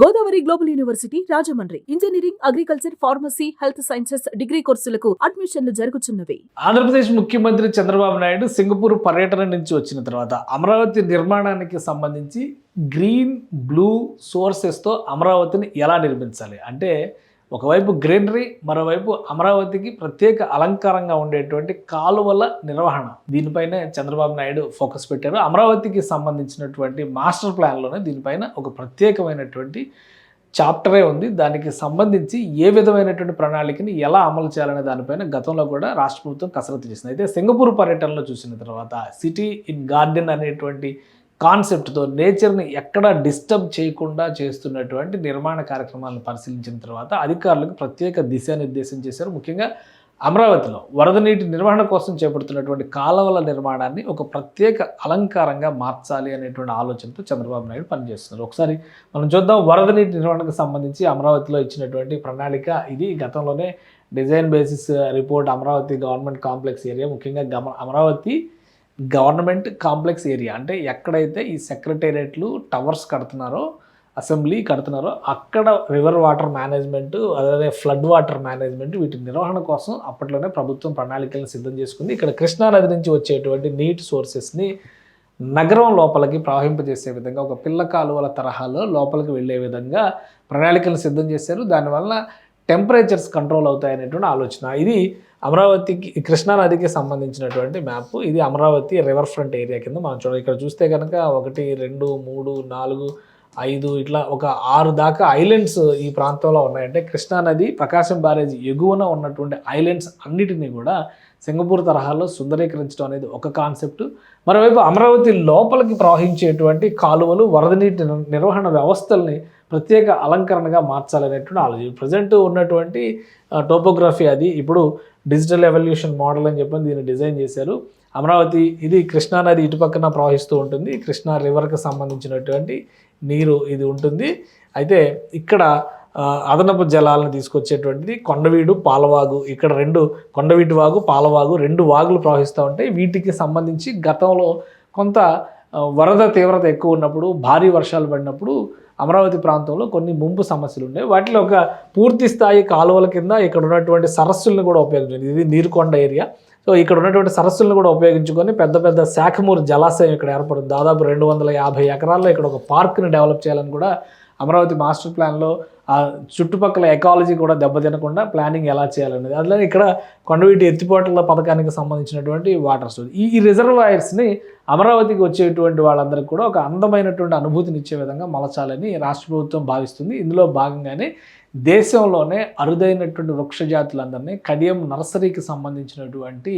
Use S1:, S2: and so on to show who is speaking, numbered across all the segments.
S1: Godavari global university Rajahmundry. Engineering agriculture pharmacy health sciences degree కోర్సులకు అడ్మిషన్లు జరుగుతున్నవి
S2: ఆంధ్రప్రదేశ్ ముఖ్యమంత్రి Chandrababu Naidu Singapore పర్యటన నుంచి వచ్చిన తర్వాత అమరావతి నిర్మాణానికి సంబంధించి గ్రీన్ బ్లూ సోర్సెస్తో అమరావతిని ఎలా నిర్మించాలి? అంటే ఒకవైపు గ్రీనరీ మరోవైపు అమరావతికి ప్రత్యేక అలంకారంగా ఉండేటువంటి కాలువల నిర్వహణ. దీనిపైన చంద్రబాబు నాయుడు ఫోకస్ పెట్టారు. అమరావతికి సంబంధించినటువంటి మాస్టర్ ప్లాన్లోనే దీనిపైన ఒక ప్రత్యేకమైనటువంటి చాప్టరే ఉంది. దానికి సంబంధించి ఏ విధమైనటువంటి ప్రణాళికని ఎలా అమలు చేయాలనే దానిపైన గతంలో కూడా రాష్ట్ర ప్రభుత్వం కసరత్తు చేసింది. అయితే సింగపూర్ పర్యటనలో చూసిన తర్వాత సిటీ ఇన్ గార్డెన్ అనేటువంటి కాన్సెప్ట్తో నేచర్ని ఎక్కడా డిస్టర్బ్ చేయకుండా చేస్తున్నటువంటి నిర్మాణ కార్యక్రమాలను పరిశీలించిన తర్వాత అధికారులకు ప్రత్యేక దిశానిర్దేశం చేశారు. ముఖ్యంగా అమరావతిలో వరద నీటి నిర్వహణ కోసం చేపడుతున్నటువంటి కాలువల నిర్మాణాన్ని ఒక ప్రత్యేక అలంకారంగా మార్చాలి అనేటువంటి ఆలోచనతో చంద్రబాబు నాయుడు పనిచేస్తున్నారు. ఒకసారి మనం చూద్దాం వరద నీటి నిర్వహణకు సంబంధించి అమరావతిలో ఇచ్చినటువంటి ప్రణాళిక ఇది. గతంలోనే design basis report Amaravati government complex area ముఖ్యంగా గమ అమరావతి గవర్నమెంట్ కాంప్లెక్స్ ఏరియా. అంటే ఎక్కడైతే ఈ సెక్రటేరియట్లు టవర్స్ కడుతున్నారో అసెంబ్లీ కడుతున్నారో అక్కడ రివర్ వాటర్ మేనేజ్మెంట్ అదే ఫ్లడ్ వాటర్ మేనేజ్మెంట్ వీటి నిర్వహణ కోసం అప్పట్లోనే ప్రభుత్వం ప్రణాళికలను సిద్ధం చేసుకుంది. ఇక్కడ కృష్ణానది నుంచి వచ్చేటువంటి నీటి సోర్సెస్ని నగరం లోపలికి ప్రవహింపజేసే విధంగా ఒక పిల్ల కాలువల తరహాలో లోపలికి వెళ్ళే విధంగా ప్రణాళికలు సిద్ధం చేశారు. దానివల్ల టెంపరేచర్స్ కంట్రోల్ అవుతాయనేటువంటి ఆలోచన. ఇది అమరావతికి కృష్ణానదికి సంబంధించినటువంటి మ్యాప్. ఇది అమరావతి రివర్ ఫ్రంట్ ఏరియా కింద మనం చూడాలి ఇక్కడ చూస్తే కనుక ఒకటి రెండు మూడు నాలుగు ఐదు ఇట్లా ఒక ఆరు దాకా ఐలాండ్స్ ఈ ప్రాంతంలో ఉన్నాయంటే కృష్ణానది ప్రకాశం బ్యారేజ్ ఎగువన ఉన్నటువంటి ఐలాండ్స్ అన్నిటినీ కూడా సింగపూర్ తరహాలో సుందరీకరించడం అనేది ఒక కాన్సెప్ట్. మరోవైపు అమరావతి లోపలికి ప్రవహించేటువంటి కాలువలు వరద నీటి నిర్వహణ వ్యవస్థల్ని ప్రత్యేక అలంకరణగా మార్చాలనేటువంటి ఆలోచన. ప్రజెంట్ ఉన్నటువంటి టోపోగ్రఫీ అది. ఇప్పుడు డిజిటల్ ఎవల్యూషన్ మోడల్ అని చెప్పి దీన్ని డిజైన్ చేశారు. అమరావతి ఇది కృష్ణా నది ఇటు ఇటుపక్కన ప్రవహిస్తూ ఉంటుంది. కృష్ణా రివర్కి సంబంధించినటువంటి నీరు ఇది ఉంటుంది. అయితే ఇక్కడ అదనపు జలాలను తీసుకొచ్చేటువంటిది కొండవీడు పాలవాగు. ఇక్కడ రెండు కొండవీటి వాగు పాలవాగు రెండు వాగులు ప్రవహిస్తూ ఉంటాయి. వీటికి సంబంధించి గతంలో కొంత వరద తీవ్రత ఎక్కువ ఉన్నప్పుడు భారీ వర్షాలు పడినప్పుడు అమరావతి ప్రాంతంలో కొన్ని ముంపు సమస్యలు ఉన్నాయి. వాటిలో ఒక పూర్తి స్థాయి కాలువల కింద ఇక్కడ ఉన్నటువంటి సరస్సులను కూడా ఉపయోగించింది ఇది నీరుకొండ ఏరియా. సో ఇక్కడ ఉన్నటువంటి సరస్సులను కూడా ఉపయోగించుకొని పెద్ద పెద్ద శాఖమూరు జలాశయం ఇక్కడ ఏర్పడింది. దాదాపు రెండు వందల యాభై ఎకరాల్లో ఇక్కడ ఒక పార్క్ని డెవలప్ చేయాలని కూడా అమరావతి మాస్టర్ ప్లాన్లో ఆ చుట్టుపక్కల ఎకాలజీ కూడా దెబ్బతినకుండా ప్లానింగ్ ఎలా చేయాలనేది. అట్లనే ఇక్కడ కొండవీటి ఎత్తిపోటల పథకానికి సంబంధించినటువంటి వాటర్ స్టోర్ ఈ రిజర్వాయర్స్ని అమరావతికి వచ్చేటువంటి వాళ్ళందరికీ కూడా ఒక అందమైనటువంటి అనుభూతిని ఇచ్చే విధంగా మలచాలని రాష్ట్ర ప్రభుత్వం భావిస్తుంది. ఇందులో భాగంగానే దేశంలోనే అరుదైనటువంటి వృక్ష జాతులందరినీ కడియం నర్సరీకి సంబంధించినటువంటి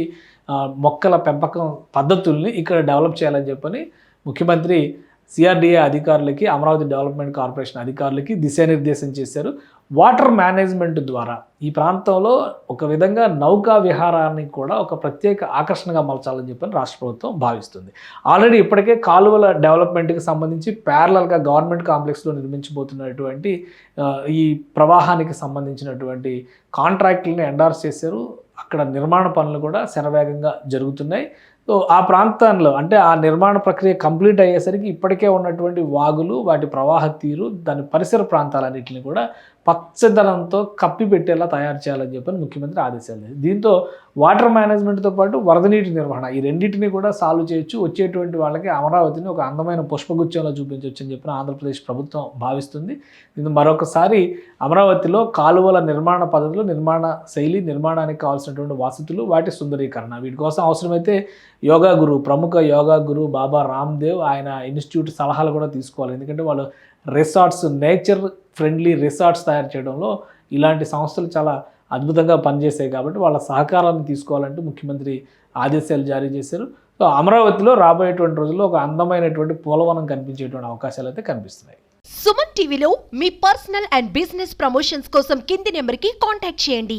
S2: మొక్కల పెంపకం పద్ధతుల్ని ఇక్కడ డెవలప్ చేయాలని చెప్పని ముఖ్యమంత్రి సిఆర్డీఏ అధికారులకి అమరావతి డెవలప్మెంట్ కార్పొరేషన్ అధికారులకి దిశానిర్దేశం చేశారు. వాటర్ మేనేజ్మెంట్ ద్వారా ఈ ప్రాంతంలో ఒక విధంగా నౌకా విహారాన్ని కూడా ఒక ప్రత్యేక ఆకర్షణగా మలచాలని చెప్పని రాష్ట్ర ప్రభుత్వం భావిస్తుంది. ఆల్రెడీ ఇప్పటికే కాలువల డెవలప్మెంట్కి సంబంధించి ప్యారలల్గా గవర్నమెంట్ కాంప్లెక్స్లో నిర్మించబోతున్నటువంటి ఈ ప్రవాహానికి సంబంధించినటువంటి కాంట్రాక్టులను ఎండార్స్ చేశారు. అక్కడ నిర్మాణ పనులు కూడా శరవేగంగా జరుగుతున్నాయి. సో ఆ ప్రాంతంలో అంటే ఆ నిర్మాణ ప్రక్రియ కంప్లీట్ అయ్యేసరికి ఇప్పటికే ఉన్నటువంటి వాగులు వాటి ప్రవాహ తీరు దాని పరిసర ప్రాంతాలన్నింటినీ కూడా పచ్చదనంతో కప్పి పెట్టేలా తయారు చేయాలని చెప్పని ముఖ్యమంత్రి ఆదేశాలు దీంతో వాటర్ మేనేజ్మెంట్తో పాటు వరద నీటి నిర్వహణ ఈ రెండింటిని కూడా సాల్వ్ చేయొచ్చు. వచ్చేటువంటి వాళ్ళకి అమరావతిని ఒక అందమైన పుష్పగుచ్చంలో చూపించవచ్చు అని చెప్పిన ఆంధ్రప్రదేశ్ ప్రభుత్వం భావిస్తుంది. ఇది మరొకసారి అమరావతిలో కాలువల నిర్మాణ పద్ధతులు నిర్మాణ శైలి నిర్మాణానికి కావాల్సినటువంటి వసతులు వాటి సుందరీకరణ. వీటి కోసం అవసరమైతే యోగా గురు ప్రముఖ యోగా గురు బాబా రామ్దేవ్ ఆయన ఇన్స్టిట్యూట్ సలహాలు కూడా తీసుకోవాలి. ఎందుకంటే వాళ్ళు రిసార్ట్స్ నేచర్ ఫ్రెండ్లీ రిసార్ట్స్ తయారు చేయడంలో ఇలాంటి సంస్థలు చాలా అద్భుతంగా పనిచేసాయి కాబట్టి వాళ్ళ సహకారాన్ని తీసుకోవాలంటూ ముఖ్యమంత్రి ఆదేశాలు జారీ చేశారు. సో అమరావతిలో రాబోయేటువంటి రోజుల్లో ఒక అందమైనటువంటి పోలవనం కనిపించేటువంటి అవకాశాలు అయితే కనిపిస్తున్నాయి.
S3: సుమన్ టీవీలో మీ పర్సనల్ అండ్ బిజినెస్ ప్రమోషన్స్ కోసం కింది నెంబర్కి కాంటాక్ట్ చేయండి.